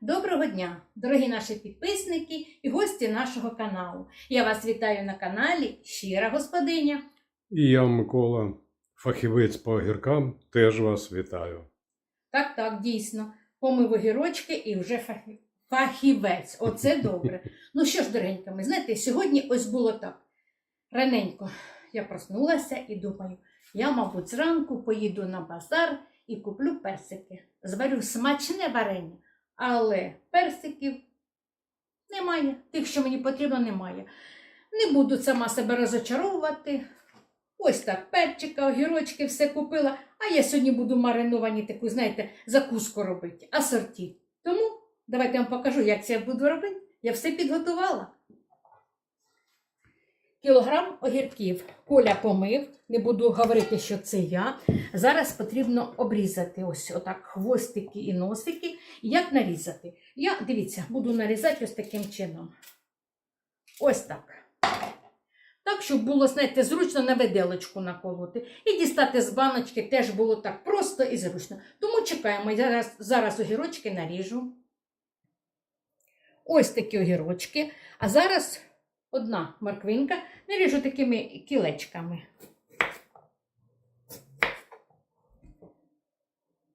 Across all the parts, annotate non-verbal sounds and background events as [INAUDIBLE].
Доброго дня, дорогі наші підписники і гості нашого каналу. Я вас вітаю на каналі Щира Господиня. І я, Микола, фахівець по огіркам, теж вас вітаю. Так, так, дійсно. Помив огірочки і вже фахі- фахівець. Оце [LAUGHS] добре. Ну що ж, дорогеньками, знаєте, сьогодні ось було так. Раненько я проснулася і думаю, я, мабуть, зранку поїду на базар і куплю персики. Зварю смачне варення, але персиків немає. Тих, що мені потрібно, немає. Не буду сама себе розочаровувати. Ось так, перчика, огірочки, все купила. А я сьогодні буду мариновані таку, знаєте, закуску робити, асорті. Тому давайте я вам покажу, як це я буду робити. Я все підготувала. Кілограм огірків. Коля помив, не буду говорити, що це я. Зараз потрібно обрізати ось отак хвостики і носики. Як нарізати? Я, дивіться, буду нарізати ось таким чином. Ось так. Так, щоб було, знаєте, зручно на виделочку наколоти. І дістати з баночки теж було так просто і зручно. Тому чекаємо. Я зараз, зараз огірочки наріжу. Ось такі огірочки. А зараз одна морквинка наріжу такими кілечками.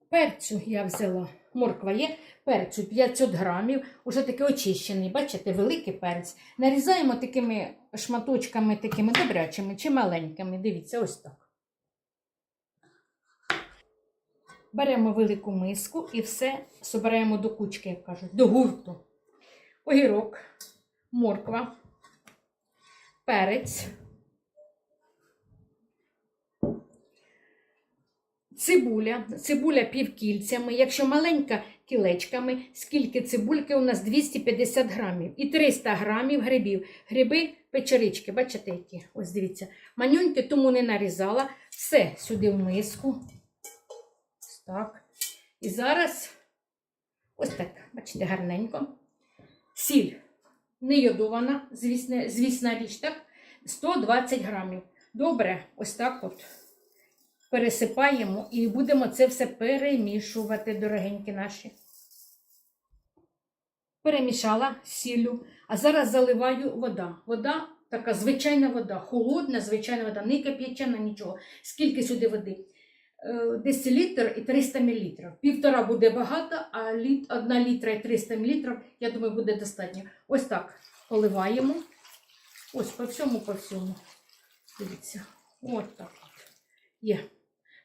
Перцю я взяла. Морква є, перцю 500 грамів, уже такий очищений, бачите, великий перець. Нарізаємо такими шматочками, такими добрячими чи маленькими. Дивіться, ось так. Беремо велику миску і все собираємо до кучки, як кажуть, до гурту. Огірок, морква, перець, цибуля, цибуля півкільцями, якщо маленька кілечками, скільки цибульки у нас 250 грамів і 300 грамів грибів. Гриби печерички, бачите, які? Ось дивіться. Манюньки тому не нарізала. Все сюди в миску. Ось так. І зараз ось так, бачите, гарненько. Сіль не йодована, звісна, річ, так? 120 грамів. Добре, ось так от пересипаємо і будемо це все перемішувати, дорогенькі наші. Перемішала сіллю, а зараз заливаю вода. Вода така звичайна вода, холодна, звичайна вода, не кип'ячена, нічого. Скільки сюди води? Е, Десь літр і 300 мл. Півтора буде багато, а літ, одна літра і 300 мл, я думаю, буде достатньо. Ось так поливаємо. Ось по всьому, по всьому. Дивіться, от так. Є.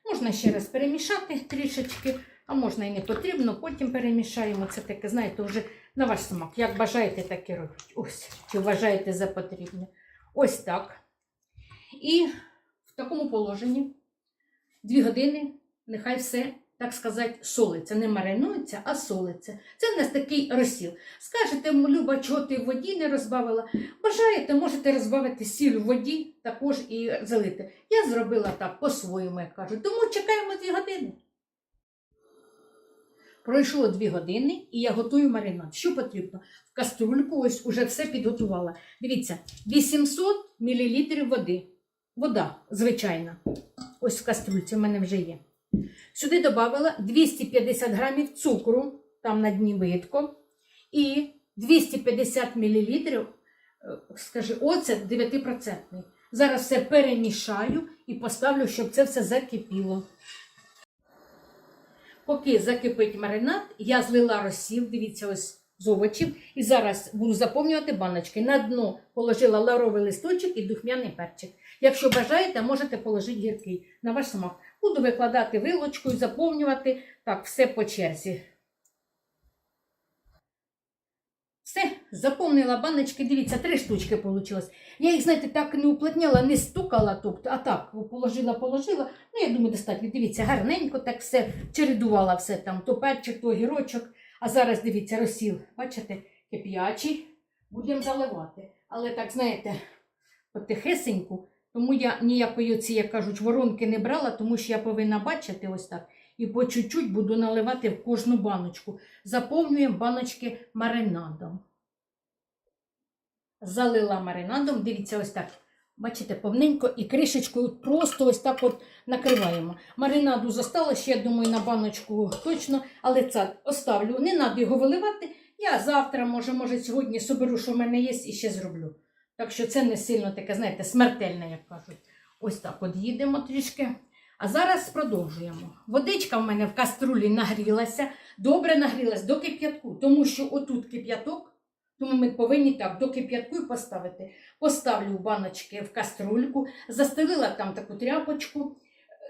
Можна ще раз перемішати трішечки, а можна і не потрібно, потім перемішаємо. Це таке, знаєте, вже на ваш смак. Як бажаєте, так і робіть. Ось, чи вважаєте за потрібне. Ось так. І в такому положенні дві години, нехай все, так сказати, солиться. Не маринується, а солиться. Це в нас такий розсіл. Скажете, Люба, чого ти в воді не розбавила? Бажаєте, можете розбавити сіль в воді, також і залити. Я зробила так по-своєму, як кажуть. Тому чекаємо дві години. Пройшло дві години і я готую маринад. Що потрібно? В каструльку ось уже все підготувала. Дивіться, 800 мл води. Вода звичайна. Ось в каструльці в мене вже є. Сюди додала 250 грамів цукру, там на дні видко, і 250 мл, скажи, оцет 9%. Зараз все перемішаю і поставлю, щоб це все закипіло. Поки закипить маринад, я злила розсіл, дивіться, ось з овочів. І зараз буду заповнювати баночки. На дно положила лавровий листочок і духмяний перчик. Якщо бажаєте, можете положити гіркий на ваш смак. Буду викладати вилочкою, заповнювати. Так, все по черзі. Все, заповнила баночки. Дивіться, три штучки вийшло. Я їх, знаєте, так не уплотняла, не стукала, тобто, а так положила, положила. Ну, я думаю, достатньо. Дивіться, гарненько так все чередувала все там, то перчик, то огірочок. А зараз дивіться, розсіл. Бачите, кип'ячий. Будемо заливати. Але так, знаєте, потихесеньку. Тому я ніякої ці, як кажуть, воронки не брала, тому що я повинна бачити ось так. І по чуть-чуть буду наливати в кожну баночку. Заповнюємо баночки маринадом. Залила маринадом, дивіться, ось так. Бачите, повненько і кришечкою просто ось так от накриваємо. Маринаду зосталося, ще, я думаю, на баночку точно, але це оставлю. Не треба його виливати. Я завтра, може, може, сьогодні соберу, що в мене є, і ще зроблю. Так що це не сильно таке, знаєте, смертельне, як кажуть. Ось так от їдемо трішки. А зараз продовжуємо. Водичка в мене в каструлі нагрілася, добре нагрілась до кип'ятку, тому що отут кип'яток, тому ми повинні так до кип'ятку поставити. Поставлю баночки в каструльку, застелила там таку тряпочку.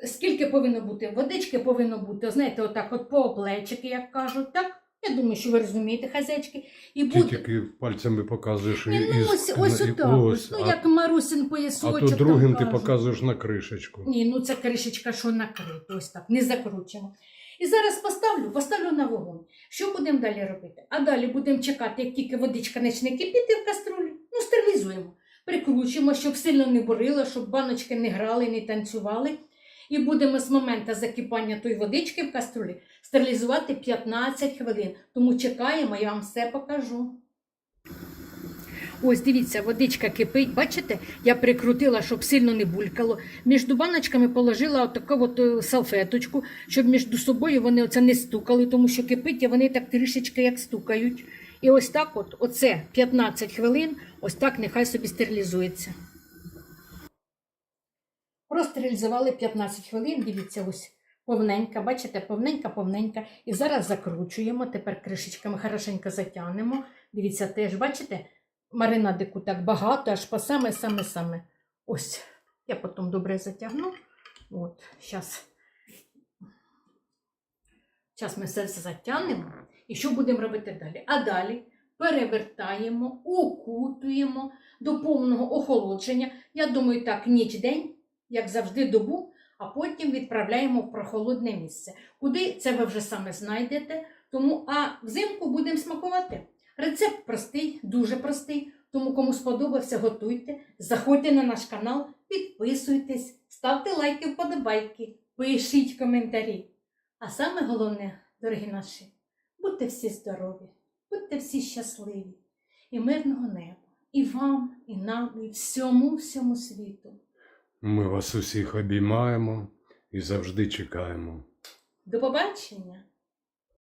Скільки повинно бути? Водички повинно бути, знаєте, отак от по плечики, як кажуть, так? Я думаю, що ви розумієте, хазяйчики. І Ти буде... тільки пальцями показуєш Ні, ну, із- ось, ось і- отак. ось, ось, ну, а, як Марусин а поясочок. то там другим ти кажуть. показуєш на кришечку. Ні, ну це кришечка, що накрита, ось так, не закручено. І зараз поставлю, поставлю на вогонь. Що будемо далі робити? А далі будемо чекати, як тільки водичка почне кипіти в каструлі, ну стерилізуємо. Прикручуємо, щоб сильно не бурило, щоб баночки не грали, не танцювали. І будемо з моменту закипання тої водички в каструлі стерилізувати 15 хвилин. Тому чекаємо, я вам все покажу. Ось дивіться, водичка кипить. Бачите, я прикрутила, щоб сильно не булькало. Між баночками положила отаку от е, салфеточку, щоб між собою вони оце не стукали, тому що кипить, і вони так трішечки як стукають. І ось так, от, оце 15 хвилин, ось так нехай собі стерилізується. Простерилізували 15 хвилин, дивіться, ось повненька, бачите, повненька, повненька. І зараз закручуємо, тепер кришечками хорошенько затягнемо. Дивіться, теж, бачите, маринадику так багато, аж по саме-саме-саме. Ось, я потім добре затягну. От, зараз. Зараз ми все затягнемо. І що будемо робити далі? А далі перевертаємо, укутуємо до повного охолодження. Я думаю, так, ніч-день, як завжди, добу, а потім відправляємо в прохолодне місце. Куди це ви вже саме знайдете. Тому, а взимку будемо смакувати. Рецепт простий, дуже простий. Тому кому сподобався, готуйте. Заходьте на наш канал, підписуйтесь, ставте лайки, вподобайки, пишіть коментарі. А саме головне, дорогі наші, будьте всі здорові, будьте всі щасливі і мирного неба. І вам, і нам, і всьому всьому світу. Ми вас усіх обіймаємо і завжди чекаємо. До побачення!